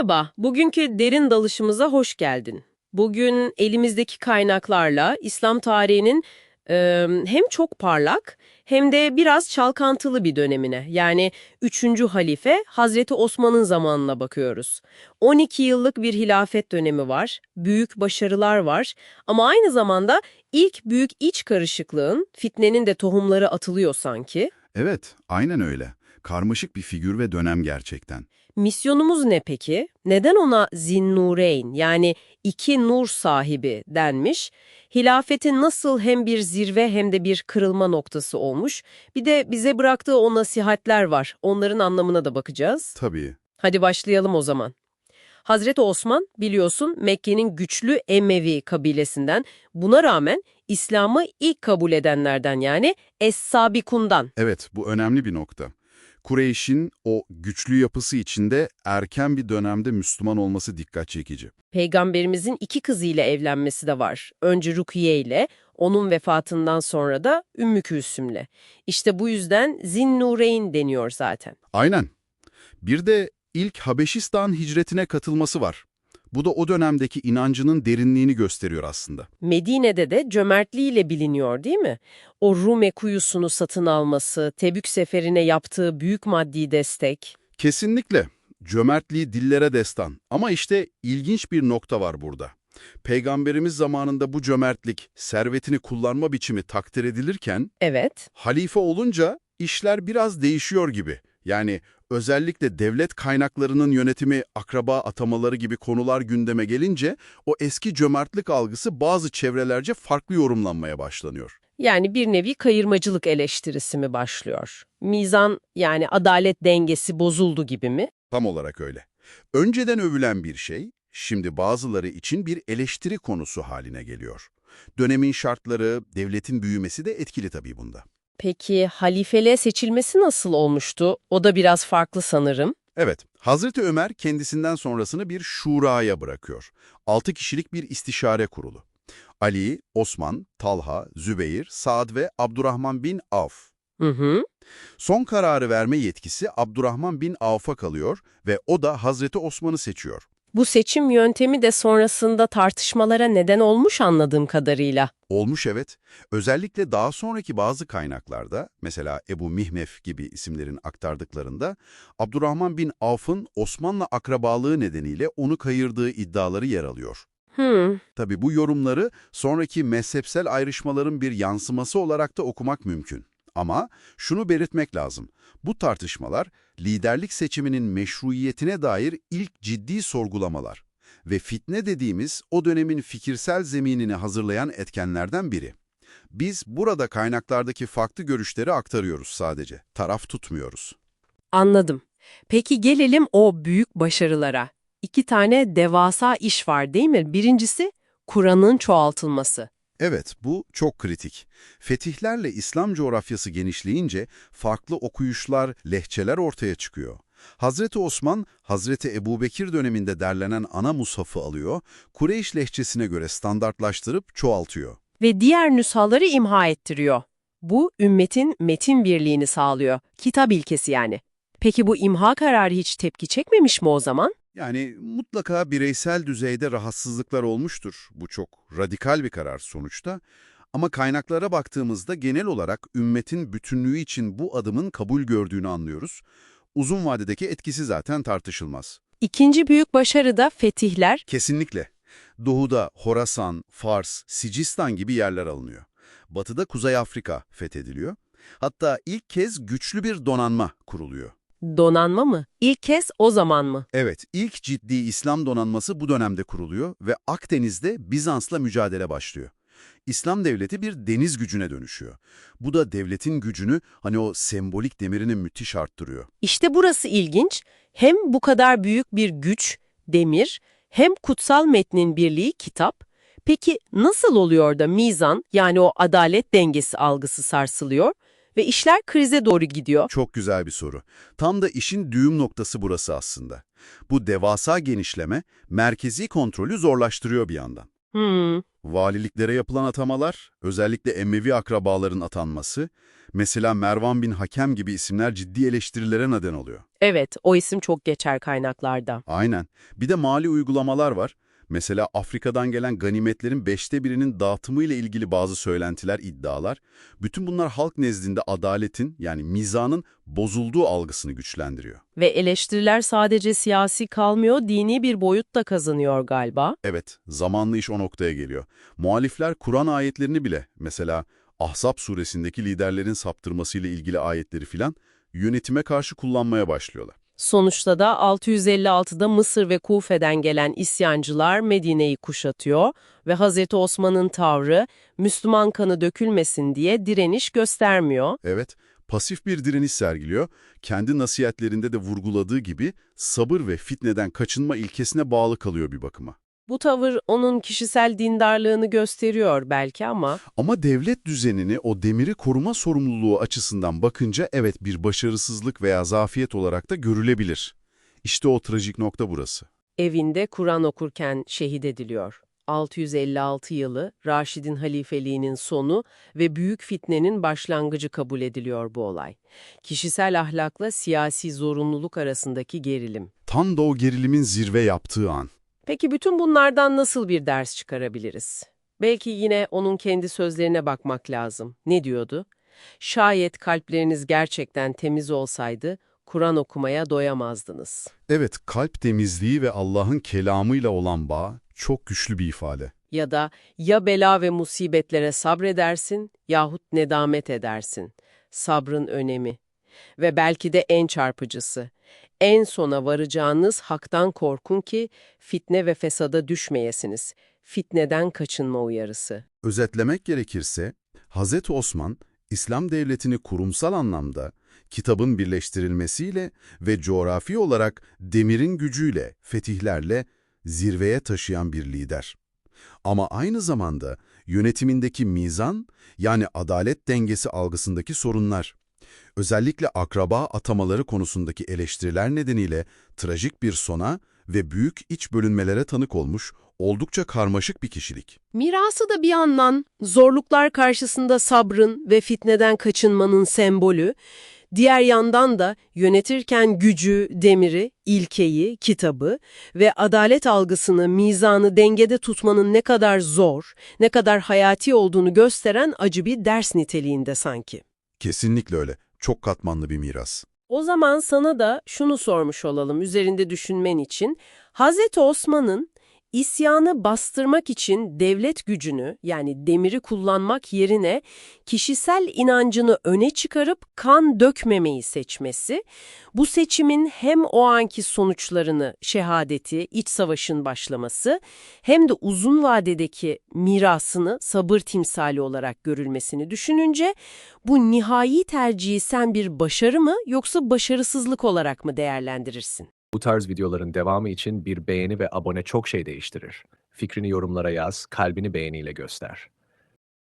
Merhaba, bugünkü derin dalışımıza hoş geldin. Bugün elimizdeki kaynaklarla İslam tarihinin e, hem çok parlak hem de biraz çalkantılı bir dönemine yani 3. halife Hazreti Osman'ın zamanına bakıyoruz. 12 yıllık bir hilafet dönemi var, büyük başarılar var ama aynı zamanda ilk büyük iç karışıklığın, fitnenin de tohumları atılıyor sanki. Evet, aynen öyle. Karmaşık bir figür ve dönem gerçekten. Misyonumuz ne peki? Neden ona Zinnureyn yani iki nur sahibi denmiş? Hilafetin nasıl hem bir zirve hem de bir kırılma noktası olmuş? Bir de bize bıraktığı o nasihatler var. Onların anlamına da bakacağız. Tabii. Hadi başlayalım o zaman. Hazreti Osman biliyorsun Mekke'nin güçlü Emevi kabilesinden. Buna rağmen İslam'ı ilk kabul edenlerden yani Es-Sabikundan. Evet, bu önemli bir nokta. Kureyş'in o güçlü yapısı içinde erken bir dönemde Müslüman olması dikkat çekici. Peygamberimizin iki kızıyla evlenmesi de var. Önce Rukiye ile, onun vefatından sonra da Ümmü Külsüm'le. İşte bu yüzden Zinnureyn deniyor zaten. Aynen. Bir de ilk Habeşistan hicretine katılması var. Bu da o dönemdeki inancının derinliğini gösteriyor aslında. Medine'de de cömertliğiyle biliniyor değil mi? O Rume kuyusunu satın alması, Tebük seferine yaptığı büyük maddi destek. Kesinlikle. Cömertliği dillere destan. Ama işte ilginç bir nokta var burada. Peygamberimiz zamanında bu cömertlik, servetini kullanma biçimi takdir edilirken, Evet, halife olunca işler biraz değişiyor gibi. Yani özellikle devlet kaynaklarının yönetimi, akraba atamaları gibi konular gündeme gelince o eski cömertlik algısı bazı çevrelerce farklı yorumlanmaya başlanıyor. yani bir nevi kayırmacılık eleştirisi mi başlıyor? Mizan yani adalet dengesi bozuldu gibi mi? Tam olarak öyle. Önceden övülen bir şey, şimdi bazıları için bir eleştiri konusu haline geliyor. Dönemin şartları, devletin büyümesi de etkili tabii bunda. Peki halifeliğe seçilmesi nasıl olmuştu? O da biraz farklı sanırım. Evet, Hazreti Ömer kendisinden sonrasını bir şuraya bırakıyor. Altı kişilik bir istişare kurulu. Ali, Osman, Talha, Zübeyir, Saad ve Abdurrahman bin Avf. Hı hı. Son kararı verme yetkisi Abdurrahman bin Avf'a kalıyor ve o da Hazreti Osman'ı seçiyor. Bu seçim yöntemi de sonrasında tartışmalara neden olmuş anladığım kadarıyla. Olmuş evet. Özellikle daha sonraki bazı kaynaklarda, mesela Ebu Mihmef gibi isimlerin aktardıklarında, Abdurrahman bin Avf'ın Osmanlı akrabalığı nedeniyle onu kayırdığı iddiaları yer alıyor. Hmm. Tabi bu yorumları sonraki mezhepsel ayrışmaların bir yansıması olarak da okumak mümkün. Ama şunu belirtmek lazım. Bu tartışmalar liderlik seçiminin meşruiyetine dair ilk ciddi sorgulamalar ve fitne dediğimiz o dönemin fikirsel zeminini hazırlayan etkenlerden biri. Biz burada kaynaklardaki farklı görüşleri aktarıyoruz sadece, taraf tutmuyoruz. Anladım. Peki gelelim o büyük başarılara. İki tane devasa iş var değil mi? Birincisi Kur'an'ın çoğaltılması. Evet, bu çok kritik. Fetihlerle İslam coğrafyası genişleyince farklı okuyuşlar, lehçeler ortaya çıkıyor. Hazreti Osman, Hazreti Ebubekir döneminde derlenen ana mushafı alıyor, Kureyş lehçesine göre standartlaştırıp çoğaltıyor. Ve diğer nüshaları imha ettiriyor. Bu ümmetin metin birliğini sağlıyor. Kitap ilkesi yani. Peki bu imha kararı hiç tepki çekmemiş mi o zaman? Yani mutlaka bireysel düzeyde rahatsızlıklar olmuştur. Bu çok radikal bir karar sonuçta. Ama kaynaklara baktığımızda genel olarak ümmetin bütünlüğü için bu adımın kabul gördüğünü anlıyoruz. Uzun vadedeki etkisi zaten tartışılmaz. İkinci büyük başarı da fetihler. Kesinlikle. Doğuda Horasan, Fars, Sicistan gibi yerler alınıyor. Batıda Kuzey Afrika fethediliyor. Hatta ilk kez güçlü bir donanma kuruluyor. Donanma mı? İlk kez o zaman mı? Evet, ilk ciddi İslam donanması bu dönemde kuruluyor ve Akdeniz'de Bizans'la mücadele başlıyor. İslam devleti bir deniz gücüne dönüşüyor. Bu da devletin gücünü hani o sembolik demirini müthiş arttırıyor. İşte burası ilginç. Hem bu kadar büyük bir güç, demir, hem kutsal metnin birliği kitap. Peki nasıl oluyor da mizan yani o adalet dengesi algısı sarsılıyor ve işler krize doğru gidiyor? Çok güzel bir soru. Tam da işin düğüm noktası burası aslında. Bu devasa genişleme merkezi kontrolü zorlaştırıyor bir yandan. Hmm, Valiliklere yapılan atamalar, özellikle Emevi akrabaların atanması, mesela Mervan bin Hakem gibi isimler ciddi eleştirilere neden oluyor. evet, o isim çok geçer kaynaklarda. Aynen. Bir de mali uygulamalar var. Mesela Afrika'dan gelen ganimetlerin beşte birinin dağıtımıyla ilgili bazı söylentiler, iddialar. Bütün bunlar halk nezdinde adaletin yani mizanın bozulduğu algısını güçlendiriyor. Ve eleştiriler sadece siyasi kalmıyor, dini bir boyut da kazanıyor galiba. Evet, zamanlı iş o noktaya geliyor. Muhalifler Kur'an ayetlerini bile, mesela Ahzab suresindeki liderlerin saptırmasıyla ilgili ayetleri filan, yönetime karşı kullanmaya başlıyorlar. Sonuçta da 656'da Mısır ve Kufe'den gelen isyancılar Medine'yi kuşatıyor ve Hazreti Osman'ın tavrı Müslüman kanı dökülmesin diye direniş göstermiyor. Evet, pasif bir direniş sergiliyor. Kendi nasihatlerinde de vurguladığı gibi sabır ve fitneden kaçınma ilkesine bağlı kalıyor bir bakıma. Bu tavır onun kişisel dindarlığını gösteriyor belki ama Ama devlet düzenini o demiri koruma sorumluluğu açısından bakınca evet bir başarısızlık veya zafiyet olarak da görülebilir. İşte o trajik nokta burası. evinde Kur'an okurken şehit ediliyor. 656 yılı Raşid'in halifeliğinin sonu ve büyük fitnenin başlangıcı kabul ediliyor bu olay. Kişisel ahlakla siyasi zorunluluk arasındaki gerilim. Tam da o gerilimin zirve yaptığı an. Peki bütün bunlardan nasıl bir ders çıkarabiliriz? Belki yine onun kendi sözlerine bakmak lazım. Ne diyordu? Şayet kalpleriniz gerçekten temiz olsaydı, Kur'an okumaya doyamazdınız. Evet, kalp temizliği ve Allah'ın kelamıyla olan bağ çok güçlü bir ifade. Ya da ya bela ve musibetlere sabredersin yahut nedamet edersin. Sabrın önemi. Ve belki de en çarpıcısı. En sona varacağınız haktan korkun ki fitne ve fesada düşmeyesiniz. Fitneden kaçınma uyarısı. Özetlemek gerekirse, Hz. Osman, İslam devletini kurumsal anlamda kitabın birleştirilmesiyle ve coğrafi olarak demirin gücüyle, fetihlerle zirveye taşıyan bir lider. Ama aynı zamanda yönetimindeki mizan, yani adalet dengesi algısındaki sorunlar, özellikle akraba atamaları konusundaki eleştiriler nedeniyle trajik bir sona ve büyük iç bölünmelere tanık olmuş oldukça karmaşık bir kişilik. Mirası da bir yandan zorluklar karşısında sabrın ve fitneden kaçınmanın sembolü, diğer yandan da yönetirken gücü, demiri, ilkeyi, kitabı ve adalet algısını, mizanı dengede tutmanın ne kadar zor, ne kadar hayati olduğunu gösteren acı bir ders niteliğinde sanki. Kesinlikle öyle. Çok katmanlı bir miras. O zaman sana da şunu sormuş olalım üzerinde düşünmen için. Hazreti Osman'ın isyanı bastırmak için devlet gücünü yani demiri kullanmak yerine kişisel inancını öne çıkarıp kan dökmemeyi seçmesi, bu seçimin hem o anki sonuçlarını, şehadeti, iç savaşın başlaması hem de uzun vadedeki mirasını sabır timsali olarak görülmesini düşününce bu nihai tercihi sen bir başarı mı yoksa başarısızlık olarak mı değerlendirirsin? Bu tarz videoların devamı için bir beğeni ve abone çok şey değiştirir. Fikrini yorumlara yaz, kalbini beğeniyle göster.